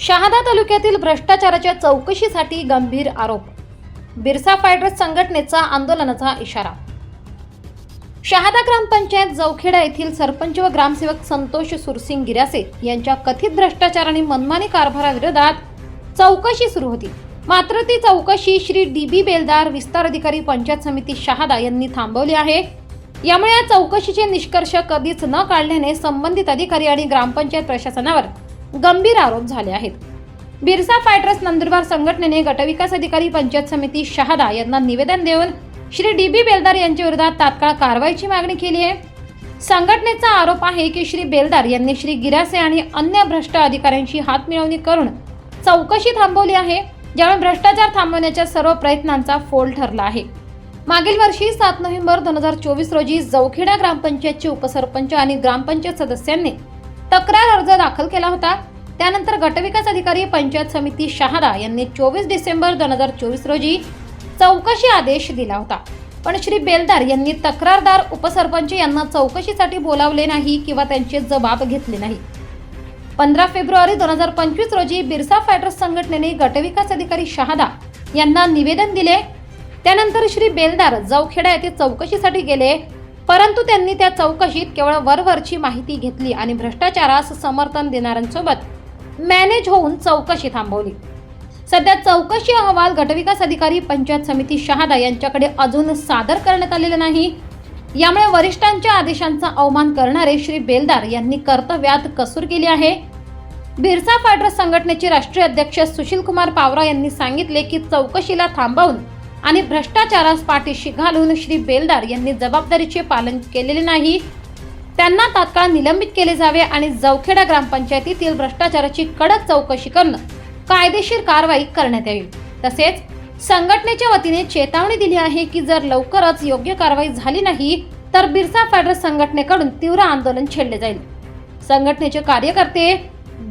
शहादा तालुक्यातील भ्रष्टाचाराच्या चौकशीसाठी गंभीर आरोप. बिरसा फायटर्स संघटनेचा आंदोलनाचा इशारा. शहादा ग्रामपंचायत जवखेडा येथील सरपंच व ग्रामसेवक संतोष सुरसिंग गिरासे यांच्या कथित भ्रष्टाचार आणि मनमानी कारभाराविरोधात चौकशी सुरू होती. मात्र ती चौकशी श्री डी बी बेलदार विस्तार अधिकारी पंचायत समिती शहादा यांनी थांबवली आहे. यामुळे या चौकशीचे निष्कर्ष कधीच न काढल्याने संबंधित अधिकारी आणि ग्रामपंचायत प्रशासनावर गंभीर आरोप झाले आहेत. बिरसा फायटर्स नंदुरबार संघटनेने गटविकास अधिकारी पंचायत समिती शहादा यांना निवेदन देऊन श्री डी बी बेलदार यांच्या विरोधात तात्काळ कारवाईची मागणी केली आहे. संघटनेचा आरोप आहे की श्री बेलदार यांनी श्री गिरासे आणि अन्य भ्रष्ट अधिकाऱ्यांशी हात मिळवणी करून चौकशी थांबवली आहे ज्यामुळे भ्रष्टाचार थांबवण्याच्या सर्व प्रयत्नांचा फोल ठरला आहे. मागील वर्षी सात नोव्हेंबर दोन हजार चोवीस रोजी जवखेडा ग्रामपंचायतचे उपसरपंच आणि ग्रामपंचायत सदस्यांनी तक्रार अर्ज दाखल केला होता. त्यानंतर गटविकास अधिकारी पंचायत समिती शहादा यांनी चोवीस डिसेंबर दोन हजार चोवीस रोजी चौकशी आदेश दिला होता. पण श्री बेलदार यांनी तक्रारदार उपसरपंच यांना चौकशीसाठी बोलावले नाही किंवा त्यांचे जबाब घेतले नाही. पंधरा फेब्रुवारी दोन हजार पंचवीस रोजी बिरसा फायटर्स संघटनेने गटविकास अधिकारी शहादा यांना निवेदन दिले. त्यानंतर श्री बेलदार जवखेडा येथे चौकशीसाठी गेले. परंतु त्यांनी त्या चौकशीत केवळ वरवरची माहिती घेतली आणि भ्रष्टाचारास समर्थन देणाऱ्यांसोबत मॅनेज होऊन चौकशी थांबवली. सध्या चौकशी अहवाल गटविकास अधिकारी पंचायत समिती शहादा यांच्याकडे अजून सादर करण्यात आलेला नाही. यामुळे वरिष्ठांच्या आदेशांचा अवमान करणारे श्री बेलदार यांनी कर्तव्यात कसूर केली आहे. बिरसा फायटर्स संघटनेचे राष्ट्रीय अध्यक्ष सुशील कुमार पावरा यांनी सांगितले की चौकशीला थांबवून आणि भ्रष्टाचारास पाठीशी घालून श्री बेलदार यांनी जबाबदारीचे पालन केलेले नाही. त्यांना तात्काळ निलंबित केले जावे आणि जवखेडा ग्रामपंचायतीतील भ्रष्टाचाराची कडक चौकशी करणं कायदेशीर कारवाई करण्यात यावी तसेच संघटनेच्या वतीने चेतावणी दिली आहे की जर लवकरच योग्य कारवाई झाली नाही तर बिरसा फेडरल संघटनेकडून तीव्र आंदोलन छेडले जाईल. संघटनेचे कार्यकर्ते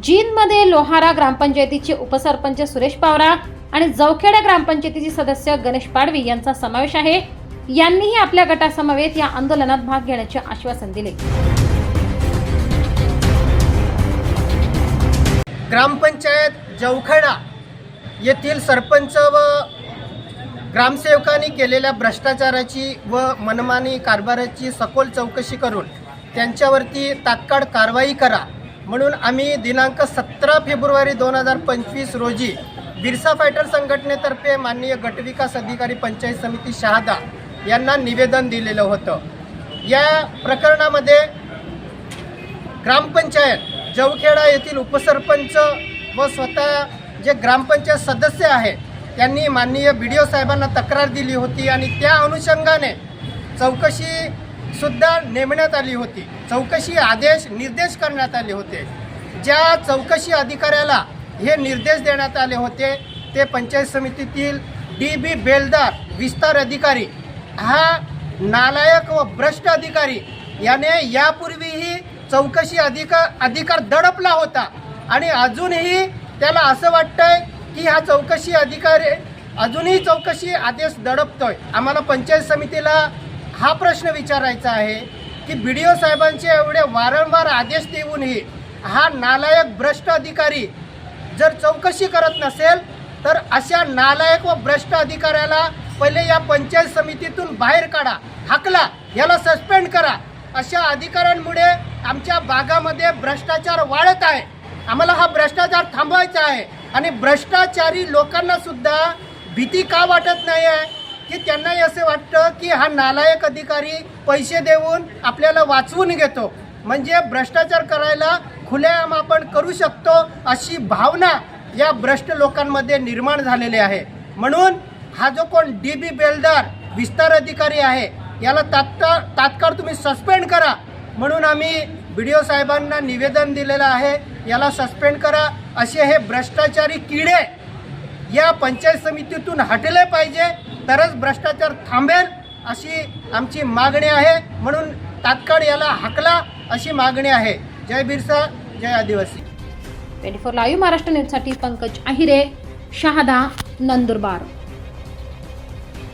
जीनमध्ये लोहारा ग्रामपंचायतीचे उपसरपंच सुरेश पावरा आणि जवखेडा ग्रामपंचायतीचे सदस्य गणेश पाडवी यांचा समावेश आहे. यांनीही आपल्या गटासमवेत या आंदोलनात भाग घेण्याचे आश्वासन दिले. ग्रामपंचायत जवखेडा येथील सरपंच व ग्रामसेवकांनी केलेल्या भ्रष्टाचाराची व मनमानी कारभाराची सखोल चौकशी करून त्यांच्यावरती तात्काळ कारवाई करा. म्हणून आम्ही दिनांक सतरा फेब्रुवारी दोन हजार पंचवीस रोजी बिरसा फायटर संघटनेतर्फे माननीय गटविकास अधिकारी पंचायत समिती शहादा यांना निवेदन दिलेलं होतं. या प्रकरणामध्ये ग्रामपंचायत जवखेडा येथील उपसरपंच व स्वतः जे ग्रामपंचायत सदस्य आहेत त्यांनी माननीय बी डी ओ साहेबांना तक्रार दिली होती आणि त्या अनुषंगाने चौकशीसुद्धा नेमण्यात आली होती. चौकशी आदेश निर्देश करण्यात आले होते. ज्या चौकशी अधिकाऱ्याला हे निर्देश देण्यात आले होते ते पंचायत समितीतील डी बी बेलदार विस्तार अधिकारी हा नालायक व भ्रष्ट अधिकारी याने यापूर्वीही चौकशी अधिकार अधिकार दडपला होता. आणि अजूनही त्याला असं वाटतंय की हा चौकशी अधिकारी अजूनही चौकशी आदेश दडपतोय. आम्हाला पंचायत समितीला हा प्रश्न विचारायचा आहे की बी डी ओ साहेबांचे एवढे वारंवार आदेश देऊनही हा नालायक भ्रष्ट अधिकारी जर चौकशी करत नसेल तर अशा नालायक व भ्रष्ट अधिकाऱ्याला पहिले या पंचायत समितीतून बाहेर काढा हाकला याला सस्पेंड करा. अशा अधिकाऱ्यांमुळे आमच्या भागामध्ये भ्रष्टाचार वाढत आहे. आम्हाला हा भ्रष्टाचार थांबवायचा आहे. आणि भ्रष्टाचारी लोकांना सुद्धा भीती का वाटत नाही आहे? की त्यांनाही असे वाटतं की हा नालायक अधिकारी पैसे देऊन आपल्याला वाचवून घेतो. म्हणजे भ्रष्टाचार करायला खुलेआम आपण करू शकतो अशी भावना या भ्रष्ट लोकांमध्ये निर्माण झालेली आहे. म्हणून हा जो कोण डी बी बेलदार विस्तार अधिकारी आहे याला तात्काळ तात्काळ तुम्ही सस्पेंड करा. म्हणून आम्ही बी डी ओ साहेबांना निवेदन दिलेलं आहे याला सस्पेंड करा. असे हे भ्रष्टाचारी किडे या पंचायत समितीतून हटले पाहिजे तरच भ्रष्टाचार थांबेल अशी आमची मागणी आहे. म्हणून तात्काळ याला हाकला अशी मागणी आहे. जय बिरसा. जय आदिवासी. ट्वेंटी फोर लाईव्ह महाराष्ट्र न्यूजसाठी पंकज आहिरे शहादा नंदुरबार.